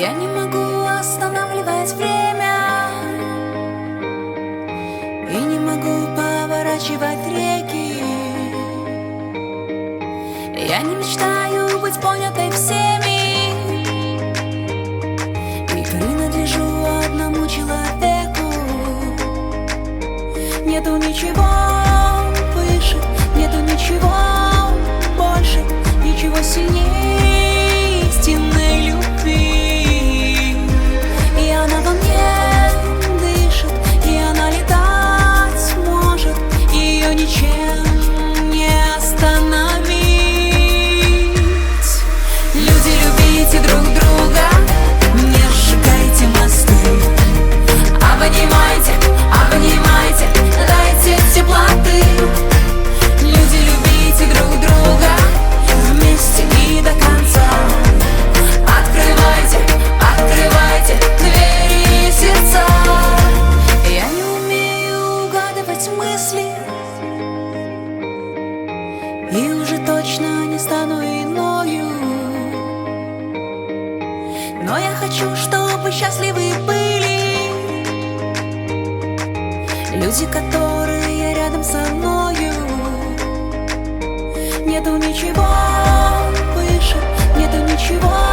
Я не могу останавливать время. И не могу поворачивать реки. Я не мечтаю быть понятой всеми. И принадлежу одному человеку. Нету ничего И уже точно не стану иною. Но я хочу, чтобы счастливы были Люди, которые рядом со мною. Нету ничего выше, нету ничего